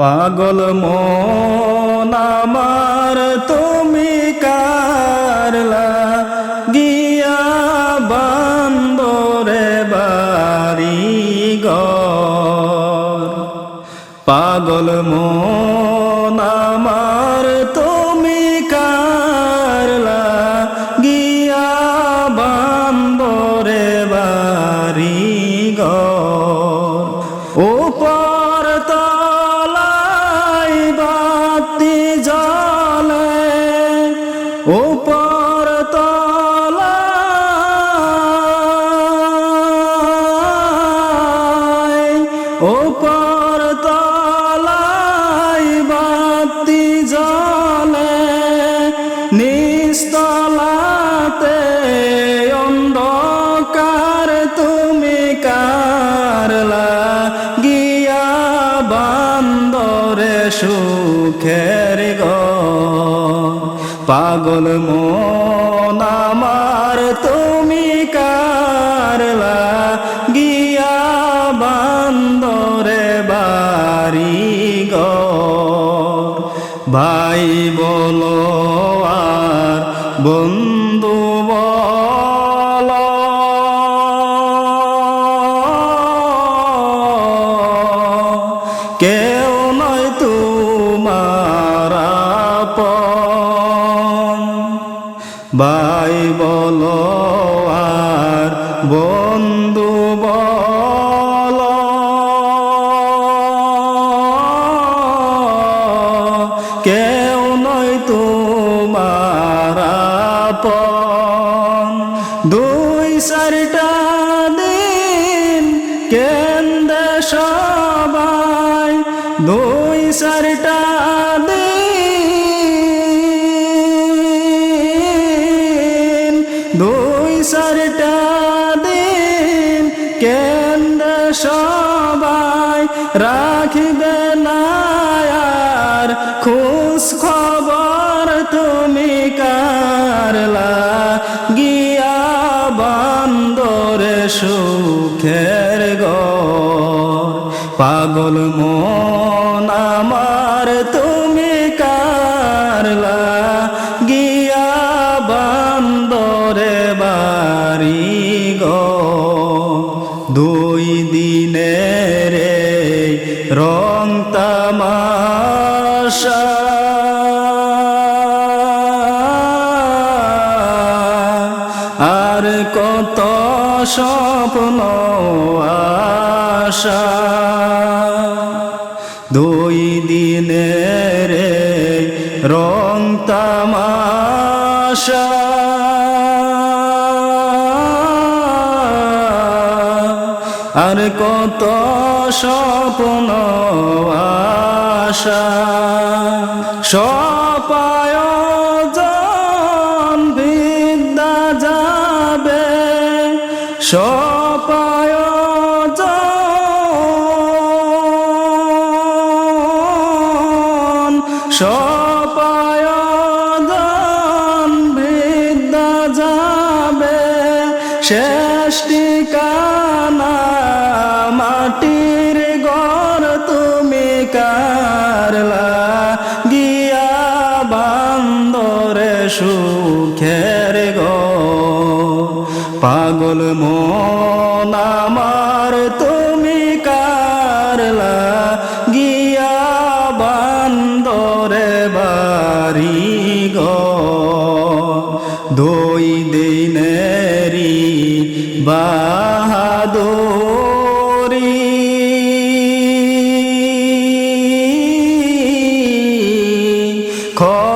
পাগল মন আমার তুমি কারলা গিয়া বান্দরে বাড়ি গ পাগল মন পাগল মন তুমি কারলা গিয়া বান্দরে বাড়ি গ ভাই বলো আর বন্ধু ভাই বলো আর বন্ধু বলো। কেউ নয় তোমার দুই চারটা দিন কেন্দ্রে সবাই। দুই চারটা তুমি কারলা গিয়া বান্দরে সুখের গো। পাগল মন আমার, তুমি কারলা গিয়া বান্দরে বাড়ি গো? দুই দিনের রং তামাশা স্বপ্ন আশা। দুই দিনের রং তামাশা। আর কত স্বপ্ন আশা। সপায়োজন সপায়োজন বিদ্যা যাবে, শেষ ঠিকানা মাটির ঘর তুমি কারলা, গিয়া বান্দরে সুখের গো। পাগল মন আমার তুমি কারলা বাহাদুরি। ক্ষমতার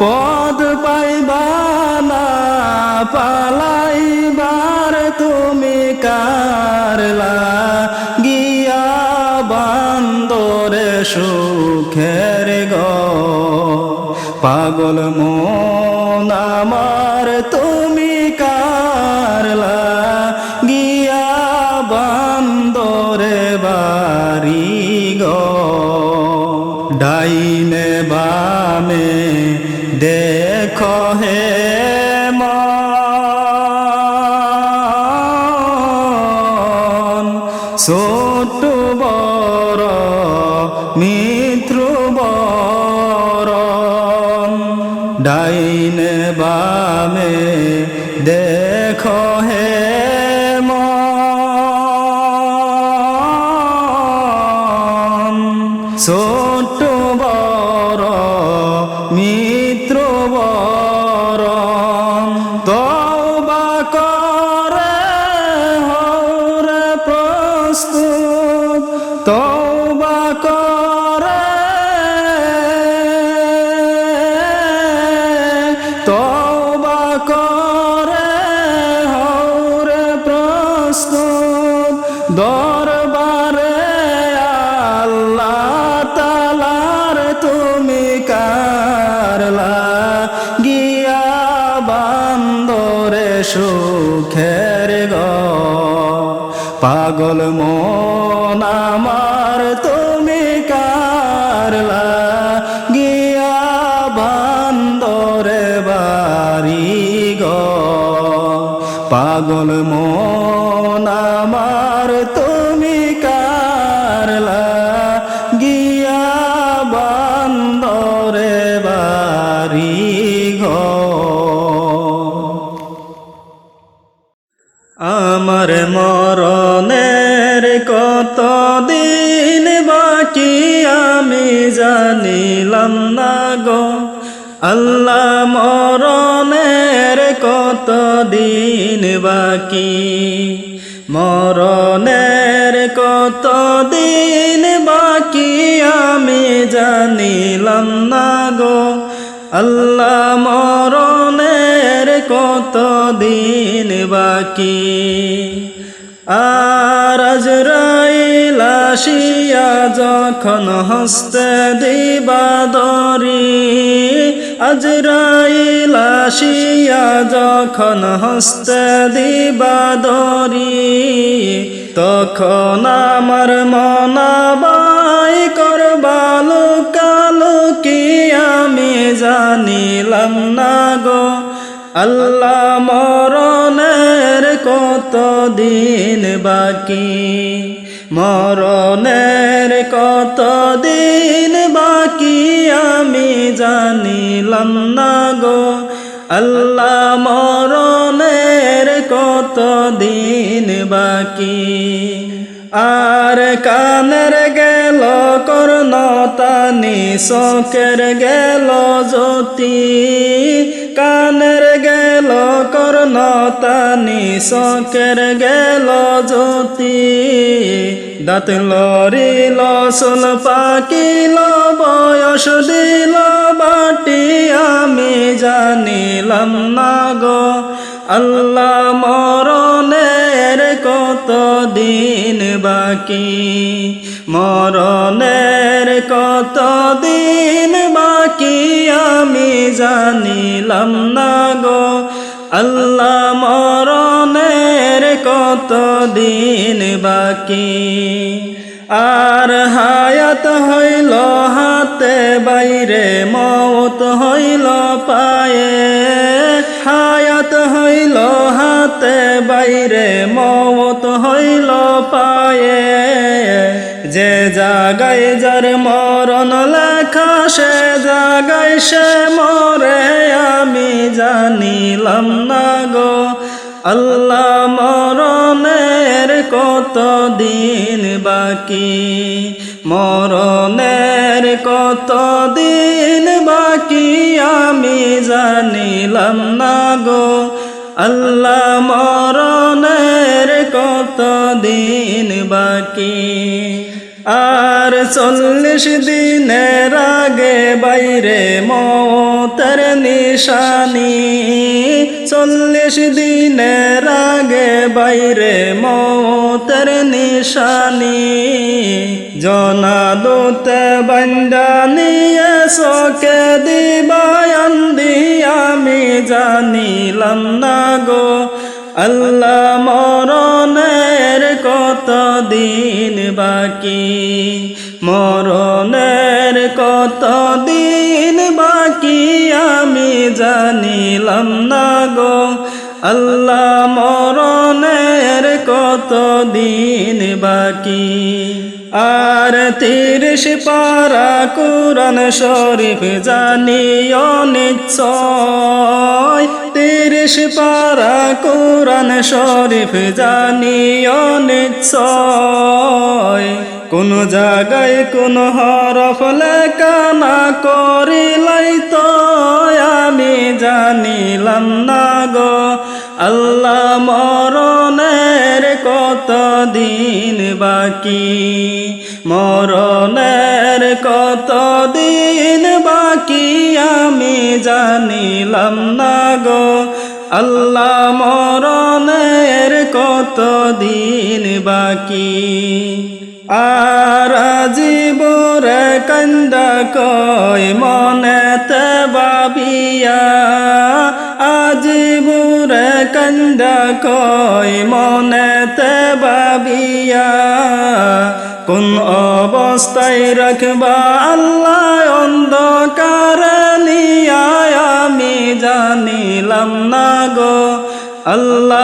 পদ পাইবা না, পালাইবার তুমি কারলা। গিয়া বান্দরে সুখের গ। পাগল মন আমার তুমি কারলা। গিয়া বান্দরে বাড়ি গো। ডাইনে বামে দেখো হে মন ছোট বড় মিত্র বড় ডাইনে বামে দেখো তবা করে। তবা করে হরে প্রস্তুত। দরবারে আল্লাহ তালার তুমি কারলা। গিয়া বান্দরে সুখের গ পাগল মন আমার তুমি কারলা গিয়া বান্দরে বাড়ি গ। পাগল মন আল্লাহ মরণের কত দিন বাকি? মরণের কত দিন বাকি আমি জানিলাম না গো। আল্লাহ মরণের কত দিন বাকি? আর আজরাইল আসিয়া যখন হস্তে দিবাদরি আজরাইল আসিয়া যখন হস্তে দিবাদরি, তখন আমার মনাবাই করবালো কালো কি আমি জানিলাম না গো। আল্লাহ মরণের কত দিন বাকি? মরণের কত দিন বাকি আমি জানিলাম না গো। আল্লাহ মরণের কত দিন বাকি। আর কানের গেল কর্ণতানি চকের গেল জ্যোতি। কানের গেল কর্ণতানি চকের গেল জ্যোতি। দাঁত লরিল চল পাকিল, বয়স দিল বাটি। আমি জানিলাম না গো, আল্লাহ মরণের কত দিন বাকি। মরণের কত দিন বাকি, আমি জানিলাম না গো আল্লাহ মরণের কত দিন বাকি? আর হায়াত হইল হাতে, বাইরে মত হইল পায়ে। হায়াত হইল হাতে, বাইরে মত হইল পায়ে। যে জাগায় যার মরণ লেখা, সে জাগায় সে মরে, আমি জানিলাম না গো। আল্লাহ মরণের কত দিন বাকি? মরণের কত দিন বাকি? আমি জানিলাম না গো। আল্লাহ মরণের কত দিন বাকি? চল্লিশ দিনের আগে বাইরে মতের নিশানি। চল্লিশ দিনের আগে বাইরে মতের নিশানি। জনাদুতে বন্দা নিয়ে সকে দিবায়ন আমি জানিলাম না গো। আল্লাহ মরণের কত দিন বাকি? মরণের কত দিন বাকি আমি জানিলাম না গো। আল্লাহ মরণের কত দিন বাকি। আর তিরিশ পারা কুরআন শরীফ জানিও নিশ্চয়। তিরিশ পারা কুরআন শরীফ জানিও নিশ্চয়। কোন জায়গায় কোন হরফ লেখা না করিলাই তো আমি জানিলাম না গো। আল্লাহ মরণের কত দিন বাকি? মরণের কত দিন বাকি আমি জানিলাম না গো। আল্লাহ মরণের কত দিন বাকি? আর জীবর কন্দা কয়, মনেতে বাবিয়া আজিবুর কন্দা কয়, মনেতে বাবিয়া কোন অবস্থায় রাখবা আল্লাহ, অন্ধকার নিয়ায়, আমি জানিলাম না গো। আল্লাহ